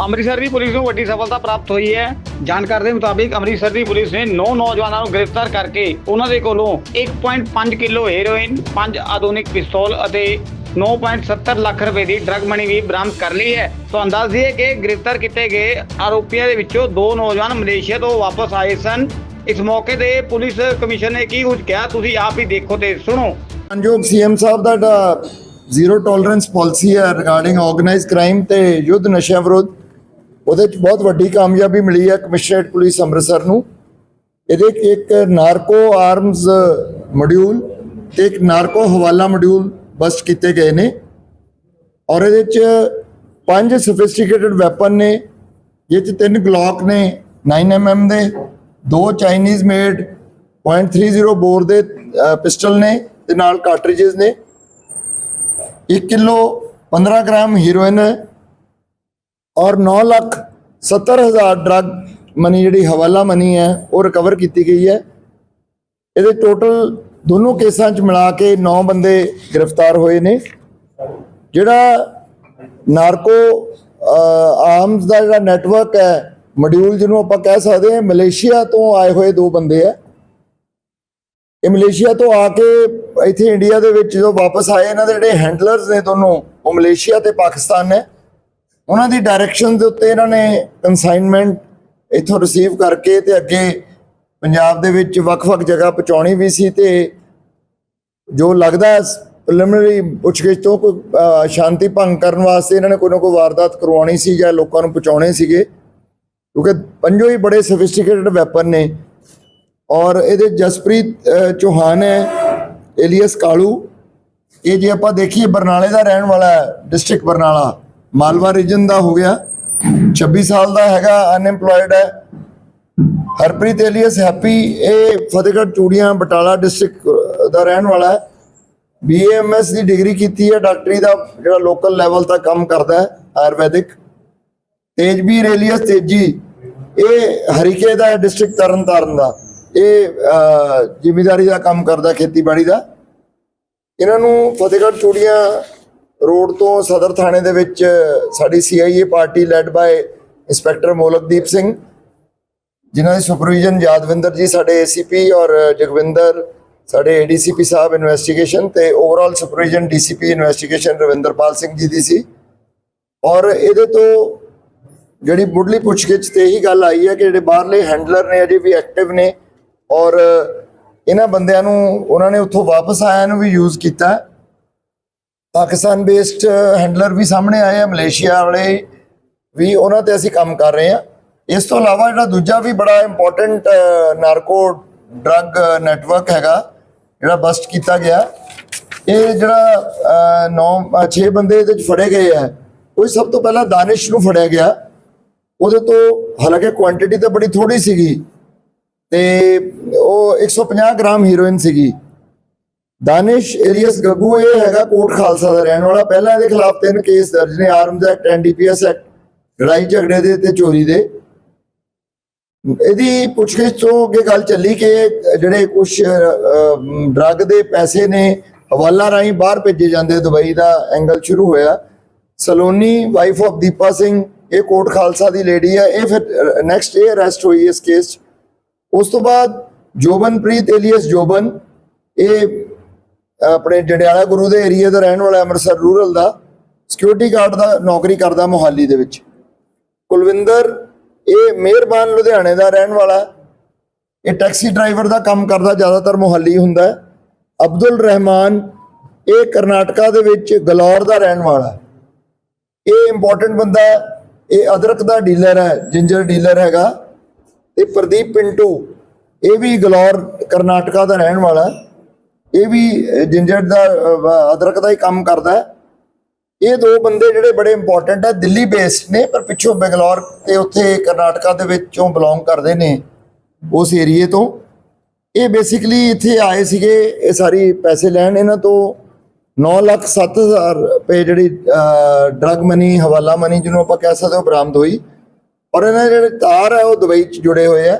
ਅੰਮ੍ਰਿਤਸਰ ਦੀ police ਨੂੰ ਵੱਡੀ ਸਫਲਤਾ ਪ੍ਰਾਪਤ ਹੋਈ ਹੈ। ਜਾਣਕਾਰੀ ਦੇ ਮੁਤਾਬਿਕ ਅੰਮ੍ਰਿਤਸਰ ਦੀ ਪੁਲਿਸ ਨੇ 9 ਨੌਜਵਾਨਾਂ ਨੂੰ ਗ੍ਰਿਫਤਾਰ ਕਰਕੇ ਉਹਨਾਂ ਦੇ ਕੋਲੋਂ 1.5 ਕਿਲੋ ਹੈਰੋਇਨ 5 ਆਧੁਨਿਕ ਪਿਸਤੌਲ ਅਤੇ 9.70 ਲੱਖ ਰੁਪਏ ਦੀ ਡਰਗ ਮਨੀ ਵੀ ਬਰਾਮਦ ਕਰ ਲਈ ਹੈ। ਤੁਹਾਨੂੰ ਦੱਸ ਦਈਏ ਕਿ ਗ੍ਰਿਫਤਾਰ ਕੀਤੇ ਗਏ ਆਰੋਪੀਆਂ ਦੇ ਵਿੱਚੋਂ ਦੋ ਨੌਜਵਾਨ ਮਲੇਸ਼ੀਆ ਤੋਂ ਵਾਪਸ ਆਏ ਸਨ। ਇਸ ਮੌਕੇ ਤੇ ਪੁਲਿਸ ਕਮਿਸ਼ਨ ਨੇ ਕੀ ਕੁਝ ਕਿਹਾ, ਤੁਸੀਂ ਆਪ ਹੀ ਦੇਖੋ ਤੇ ਸੁਣੋ। ਮਾਨਯੋਗ ਸੀਐਮ ਸਾਹਿਬ ਦਾ ਜ਼ੀਰੋ ਟੋਲਰੈਂਸ ਪਾਲਿਸੀ ਹੈ ਰਿਗਾਰਡਿੰਗ ਆਰਗੇਨਾਈਜ਼ ਕ੍ਰਾਈਮ ਤੇ ਯੁੱਧ ਨਸ਼ਿਆਂ ਵਿਰੁੱਧ। ਉਹਦੇ ਚ ਬਹੁਤ ਵੱਡੀ ਕਾਮਯਾਬੀ ਮਿਲੀ ਹੈ ਕਮਿਸ਼ਨਰੇਟ ਪੁਲਿਸ ਅੰਮ੍ਰਿਤਸਰ ਨੂੰ। ਇਹਦੇ 'ਚ ਇੱਕ ਨਾਰਕੋ ਆਰਮਸ ਮੋਡਿਊਲ ਤੇ ਇੱਕ ਨਾਰਕੋ ਹਵਾਲਾ ਮੋਡਿਊਲ ਬਸਟ ਕੀਤੇ ਗਏ ਨੇ। ਔਰ ਇਹਦੇ ਚ ਪੰਜ ਸੋਫਿਸਟੀਕੇਟਡ ਵੈਪਨ ਨੇ ਇਹ ਚ ਤਿੰਨ ਗਲੌਕ ਨੇ 9mm ਦੇ, ਦੋ ਚਾਈਨੀਜ਼ ਮੇਡ .30 ਬੋਰ ਦੇ ਪਿਸਟਲ ਨੇ ਤੇ ਨਾਲ ਕਾਰਟ੍ਰਿਜਸ ਨੇ। 1 ਕਿਲੋ 15 ਗ੍ਰਾਮ ਹੀਰੋਇਨ ਔਰ 9 ਲੱਖ 70 ਹਜ਼ਾਰ ਡਰੱਗ ਮਨੀ ਜਿਹੜੀ ਹਵਾਲਾ ਮਨੀ ਹੈ, ਉਹ ਰਿਕਵਰ ਕੀਤੀ ਗਈ ਹੈ। ਇਹਦੇ ਟੋਟਲ ਦੋਨੋਂ ਕੇਸਾਂ 'ਚ ਮਿਲਾ ਕੇ 9 ਬੰਦੇ ਗ੍ਰਿਫਤਾਰ ਹੋਏ ਨੇ। ਜਿਹੜਾ ਨਾਰਕੋ ਆਰਮਸ ਦਾ ਜਿਹੜਾ ਨੈਟਵਰਕ ਹੈ ਮੋਡਿਊਲ ਜਿਹਨੂੰ ਆਪਾਂ ਕਹਿ ਸਕਦੇ ਹਾਂ, ਮਲੇਸ਼ੀਆ ਤੋਂ ਆਏ ਹੋਏ ਦੋ ਬੰਦੇ ਆ ਇਹ ਮਲੇਸ਼ੀਆ ਤੋਂ ਆ ਕੇ ਇੱਥੇ ਇੰਡੀਆ ਦੇ ਵਿੱਚ ਜਦੋਂ ਵਾਪਸ ਆਏ, ਇਹਨਾਂ ਦੇ ਜਿਹੜੇ ਹੈਂਡਲਰਸ ਨੇ ਦੋਨੋਂ, ਉਹ ਮਲੇਸ਼ੀਆ ਤੇ ਪਾਕਿਸਤਾਨ ਨੇ ਉਹਨਾਂ ਦੀ ਡਾਇਰੈਕਸ਼ਨ ਦੇ ਉੱਤੇ ਇਹਨਾਂ ਨੇ ਕਨਸਾਈਨਮੈਂਟ ਇੱਥੋਂ ਰਿਸੀਵ ਕਰਕੇ ਤੇ ਅੱਗੇ ਪੰਜਾਬ ਦੇ ਵਿੱਚ ਵੱਖ-ਵੱਖ ਜਗ੍ਹਾ ਪਹੁੰਚਾਉਣੀ ਵੀ ਸੀ ਤੇ ਜੋ ਲੱਗਦਾ ਪ੍ਰੀਲਿਮਿਨਰੀ ਪੁੱਛਗਿੱਛ ਤੋਂ ਕੋਈ ਸ਼ਾਂਤੀ ਭੰਗ ਕਰਨ ਵਾਸਤੇ ਇਹਨਾਂ ਨੇ ਕੋਈ ਨਾ ਕੋਈ ਵਾਰਦਾਤ ਕਰਵਾਉਣੀ ਸੀ ਜਾਂ ਲੋਕਾਂ ਨੂੰ ਪਹੁੰਚਾਉਣੇ ਸੀਗੇ। ਕਿਉਂਕਿ ਪੰਜੋ ਹੀ ਬੜੇ ਸੋਫਿਸਟੀਕੇਟਡ ਵੈਪਨ ਨੇ ਔਰ ਇਹਦੇ ਜਸਪ੍ਰੀਤ ਅਹ, ਚੌਹਾਨ ਹੈ ਏਲੀਅਸ ਕਾਲੂ। ਇਹ ਜੇ ਆਪਾਂ ਦੇਖੀਏ ਬਰਨਾਲੇ ਦਾ ਰਹਿਣ ਵਾਲਾ ਹੈ ਡਿਸਟ੍ਰਿਕਟ ਬਰਨਾਲਾ। ਮਾਲਵਾ ਰੀਜਨ ਦਾ ਹੋ ਗਿਆ। 26 ਸਾਲ ਦਾ ਹੈਗਾ ਅਨਐਮਪਲੋਇਡ ਹੈ। ਹਰਪ੍ਰੀਤ ਏਲੀਅਸ ਹੈਪੀ, ਇਹ ਫਤਿਹਗੜ੍ਹ ਚੂੜੀਆਂ, ਬਟਾਲਾ ਡਿਸਟ੍ਰਿਕਟ ਦਾ ਰਹਿਣ ਵਾਲਾ ਹੈ। ਬੀਏਐਮਐਸ ਦੀ ਡਿਗਰੀ ਕੀਤੀ ਹੈ, ਡਾਕਟਰੀ ਦਾ ਜਿਹੜਾ ਲੋਕਲ ਲੈਵਲ ਦਾ ਕੰਮ ਕਰਦਾ ਹੈ, ਆਯੁਰਵੈਦਿਕ। ਤੇਜਵੀਰ ਏਲੀਅਸ ਤੇਜੀ, ਇਹ ਹਰੀਕੇ ਦਾ ਡਿਸਟ੍ਰਿਕਟ ਤਰਨਤਾਰਨ ਦਾ। ਇਹ ਜ਼ਿਮੀਦਾਰੀ ਦਾ ਕੰਮ ਕਰਦਾ ਖੇਤੀਬਾੜੀ ਦਾ। ਇਹਨਾਂ ਨੂੰ ਫਤਿਹਗੜ੍ਹ ਚੂੜੀਆਂ ਰੋਡ ਤੋਂ ਸਦਰ ਥਾਣੇ ਦੇ ਵਿੱਚ ਸਾਡੀ CIA party led by inspector Molakdeep Singh, ਜਿਨ੍ਹਾਂ ਦੀ ਸੁਪਰਵਿਜ਼ਨ ਯਾਦਵਿੰਦਰ ਜੀ ਸਾਡੇ ਏਸੀਪੀ ਔਰ ਜਗਵਿੰਦਰ ਸਾਡੇ ਏਡੀਸੀਪੀ ਸਾਹਿਬ ਇਨਵੈਸਟੀਗੇਸ਼ਨ ਤੇ overall supervision DCP investigation Ravinderpal Singh ji ਦੀ ਸੀ। ਔਰ ਇਹਦੇ ਤੋਂ ਜਿਹੜੀ ਮੁੱਢਲੀ ਪੁੱਛਗਿੱਛ ਤੇ ਇਹੀ ਗੱਲ ਆਈ ਹੈ ਕਿ ਜਿਹੜੇ ਬਾਹਰਲੇ ਹੈਂਡਲਰ ਨੇ ਅਜੇ ਵੀ ਐਕਟਿਵ ਨੇ ਔਰ ਇਹਨਾਂ ਬੰਦਿਆਂ ਨੂੰ ਉਹਨਾਂ ਨੇ ਉੱਥੋਂ ਵਾਪਸ ਆਇਆਂ ਨੂੰ ਵੀ ਯੂਜ਼ ਕੀਤਾ। ਪਾਕਿਸਤਾਨ ਬੇਸਡ ਹੈਂਡਲਰ ਵੀ ਸਾਹਮਣੇ ਆਏ ਆ, ਮਲੇਸ਼ੀਆ ਵਾਲੇ ਵੀ, ਉਹਨਾਂ ਤੇ ਅਸੀਂ ਕੰਮ ਕਰ ਰਹੇ ਹਾਂ ਇਸ ਤੋਂ ਇਲਾਵਾ ਜਿਹੜਾ ਦੂਜਾ ਵੀ ਬੜਾ ਇੰਪੋਰਟੈਂਟ ਨਾਰਕੋ ਡਰੱਗ ਨੈਟਵਰਕ ਹੈਗਾ, ਜਿਹੜਾ ਬਸਟ ਕੀਤਾ ਗਿਆ, ਇਹ ਜਿਹੜਾ 9 6 ਬੰਦੇ ਇਹਦੇ ਚ ਫੜੇ ਗਏ ਆ। ਉਹ ਸਭ ਤੋਂ ਪਹਿਲਾਂ ਦਾਨਿਸ਼ ਨੂੰ ਫੜਿਆ ਗਿਆ। ਉਹਦੇ ਤੋਂ ਹਾਲਾਂਕਿ ਕੁਆਂਟੀਟੀ ਤਾਂ ਬੜੀ ਥੋੜੀ ਸੀਗੀ ਤੇ ਉਹ 150 ਗ੍ਰਾਮ ਹੀਰੋਇਨ ਸੀਗੀ। ਦਾਨਿਸ਼ ਏਲੀਅਸ ਗੱਗੂ ਇਹ ਹੈਗਾ ਕੋਟ ਖਾਲਸਾ ਦਾ ਰਹਿਣ ਵਾਲਾ। ਪਹਿਲਾਂ ਇਹਦੇ ਖਿਲਾਫ ਤਿੰਨ ਕੇਸ ਦਰਜ ਨੇ ਆਰਮਜ਼ ਐਕਟ ਐਨਡੀਪੀਐਸ ਐਕਟ, ਲੜਾਈ ਝਗੜੇ ਦੇ ਤੇ ਚੋਰੀ ਦੇ। ਇਹਦੀ ਪੁੱਛਗਿੱਛ ਤੋਂ ਅੱਗੇ ਗੱਲ ਚੱਲੀ ਕਿ ਜਿਹੜੇ ਕੁਝ ਡਰੱਗ ਦੇ ਪੈਸੇ ਨੇ, ਹਵਾਲਾ ਰਾਹੀਂ ਬਾਹਰ ਭੇਜੇ ਜਾਂਦੇ, ਦੁਬਈ ਦਾ ਐਂਗਲ ਸ਼ੁਰੂ ਹੋਇਆ। ਸਲੋਨੀ, ਵਾਈਫ ਆਫ ਦੀਪਾ ਸਿੰਘ, ਇਹ ਕੋਟ ਖਾਲਸਾ ਦੀ ਲੇਡੀ ਹੈ। ਇਹ ਫਿਰ ਨੈਕਸਟ ਇਹ ਅਰੈਸਟ ਹੋਈ ਇਸ ਕੇਸ 'ਚ। ਉਸ ਤੋਂ ਬਾਅਦ ਜੋਬਨਪ੍ਰੀਤ ਏਲੀਅਸ ਜੋਬਨ, ਇਹ ਆਪਣੇ ਜੰਡਿਆਲਾ ਗੁਰੂ ਦੇ ਏਰੀਆ ਦਾ ਰਹਿਣ ਵਾਲਾ ਅੰਮ੍ਰਿਤਸਰ ਰੂਰਲ ਦਾ ਸਿਕਿਉਰਿਟੀ ਗਾਰਡ ਦਾ ਨੌਕਰੀ ਕਰਦਾ ਮੋਹਾਲੀ ਦੇ ਵਿੱਚ। ਕੁਲਵਿੰਦਰ, ਇਹ ਮਿਹਰਬਾਨ ਲੁਧਿਆਣੇ ਦਾ ਰਹਿਣ ਵਾਲਾ, ਇਹ ਟੈਕਸੀ ਡਰਾਈਵਰ ਦਾ ਕੰਮ ਕਰਦਾ, ਜ਼ਿਆਦਾਤਰ ਮੋਹਾਲੀ ਹੁੰਦਾ ਅਬਦੁਲ ਰਹਿਮਾਨ, ਇਹ ਕਰਨਾਟਕਾ ਦੇ ਵਿੱਚ ਗਲੌਰ ਦਾ ਰਹਿਣ ਵਾਲਾ। ਇਹ ਇੰਪੋਰਟੈਂਟ ਬੰਦਾ, ਇਹ ਅਦਰਕ ਦਾ ਡੀਲਰ ਹੈ ਜਿੰਜਰ ਡੀਲਰ ਹੈਗਾ। ਤੇ ਪ੍ਰਦੀਪ ਪਿੰਟੂ, ਇਹ ਵੀ ਗਲੌਰ, ਕਰਨਾਟਕਾ ਦਾ ਰਹਿਣ ਵਾਲਾ। ਇਹ ਵੀ ਜਿੰਜਰ ਦਾ ਅਦਰਕ ਦਾ ਹੀ ਕੰਮ ਕਰਦਾ ਹੈ। ਇਹ ਦੋ ਬੰਦੇ ਜਿਹੜੇ ਬੜੇ ਇੰਪੋਰਟੈਂਟ ਹੈ ਦਿੱਲੀ ਬੇਸਡ ਨੇ, ਪਰ ਪਿੱਛੋਂ ਬੰਗਲੌਰ ਤੇ ਉੱਥੇ ਕਰਨਾਟਕਾ ਦੇ ਵਿੱਚੋਂ ਬਿਲੋਂਗ ਕਰਦੇ ਨੇ ਉਸ ਏਰੀਏ ਤੋਂ। ਇਹ ਬੇਸਿਕਲੀ ਇੱਥੇ ਆਏ ਸੀਗੇ, ਇਹ ਸਾਰੀ ਪੈਸੇ ਲੈਣ। ਇਹਨਾਂ ਤੋਂ 9 ਲੱਖ 7 ਹਜ਼ਾਰ ਰੁਪਏ ਜਿਹੜੀ ਡਰਗ ਮਨੀ ਹਵਾਲਾ ਮਨੀ ਜਿਹਨੂੰ ਆਪਾਂ ਕਹਿ ਸਕਦੇ ਹਾਂ ਬਰਾਮਦ ਹੋਈ। ਔਰ ਇਹਨਾਂ ਦੇ ਜਿਹੜੇ ਤਾਰ ਹੈ ਉਹ ਦੁਬਈ ਚ ਜੁੜੇ ਹੋਏ ਆ।